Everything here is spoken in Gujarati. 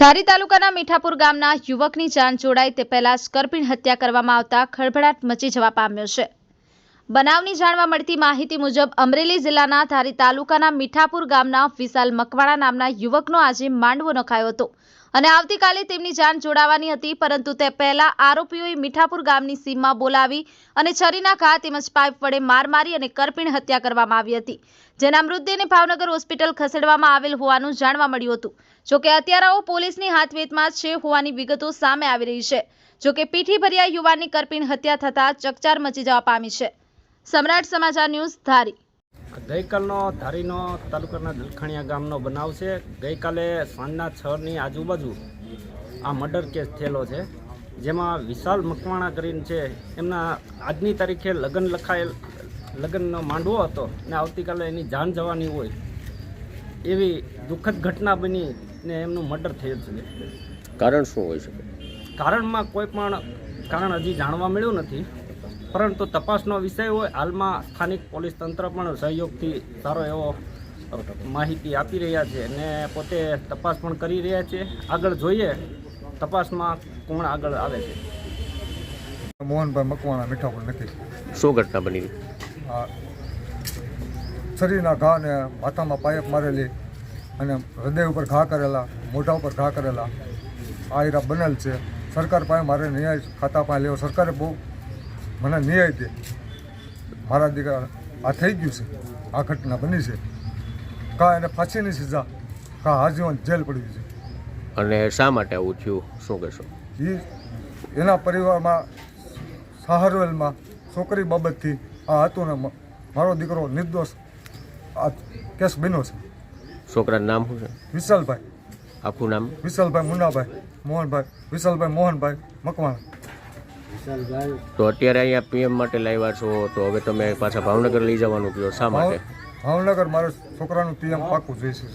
ધારી તાલુકાના મીઠાપુર ગામના યુવકની જાન જોડાય તે પહેલા સ્કર્પિણ હત્યા કરવામાં આવતા ખળભળાટ મચી જવા પામ્યો છે. બનાવની જાણવા મળતી માહિતી મુજબ અમરેલી જિલ્લાના ધારી તાલુકાના મીઠાપુર ગામના વિશાલ મકવાણા નામના યુવકનો આજે માંડવો નખાયો હતો. અને આવતીકાલે તેમની જાન જોડાવાની હતી, પરંતુ તે પહેલા આરોપીઓએ મીઠાપુર ગામની સીમમાં બોલાવી અને છરીના ઘા તેમજ પાઇપ વડે માર મારી અને કરપીણ હત્યા કરવામાં આવી હતી, જેના મૃતદેહને ભાવનગર હોસ્પિટલ ખસેડવામાં આવેલ હોવાનું જાણવા મળ્યું હતું. જોકે હત્યારાઓ પોલીસની હાથવેતમાં છે હોવાની વિગતો સામે આવી રહી છે. જોકે પીઠી ભર્યા યુવાનની કરપીણ હત્યા થતાં ચકચાર મચી જવા પામી છે. સમ્રાટ સમાચાર ન્યૂઝ ધારી. ગઈકાલનો ધારીનો તાલુકાના દલખાણીયા ગામનો બનાવ છે. ગઈકાલે સાંજના છની આજુબાજુ આ મર્ડર કેસ થયેલો છે. જેમાં વિશાલ મકવાણા કરીને છે. એમના આજની તારીખે લગ્ન લખાયેલ લગ્નનો માંડવો હતો ને આવતીકાલે એની જાન જવાની હોય એવી દુઃખદ ઘટના બની ને એમનું મર્ડર થયેલ છે. કારણ શું હોઈ શકે? કારણમાં કોઈ પણ કારણ હજી જાણવા મળ્યું નથી. પરંતુ તપાસનો વિષય હોય હાલમાં સ્થાનિક પોલીસ તંત્ર પણ સહયોગથી સારો એવો માહિતી આપી રહ્યા છે અને પોતે તપાસ પણ કરી રહ્યા છે. આગળ જોઈએ તપાસમાં કોણ આગળ આવે છે. મોહનભાઈ મકવાણા મીઠાપુર નથી. શું ઘટના બની? શરીરના ઘા ને માથામાં પાયપ મારેલી અને હૃદય ઉપર ઘા કરેલા મોઢા ઉપર ઘા કરેલા આ હીરા બનેલ છે. સરકાર પાસે મારે ન્યાય ખાતા પાસે લેવો. સરકારે બહુ મને ન્યાય દે. મારા દીકરા આ થઈ ગયું છે. આ ઘટના બની છે. કા એને ફાંસીની સજા કા આજીવન જેલ પડી છે. અને શા માટે આવું થયું? શું કહેશો? એ એના પરિવારમાં સહારવેલમાં છોકરી બાબતથી આ હતું ને મારો દીકરો નિર્દોષ આ કેસ બન્યો છે. છોકરાનું નામ શું છે? વિશાલભાઈ. આખું નામ? વિશાલભાઈ મુન્નાભાઈ મોહનભાઈ વિશાલભાઈ મોહનભાઈ મકવાણા. તો અત્યારે અહીંયા પીએમ માટે લાવ્યા છો તો હવે તમે પાછા ભાવનગર લઈ જવાનું કહો શા માટે? ભાવનગર મારા છોકરાનું પીએમ પાકું જોઈશે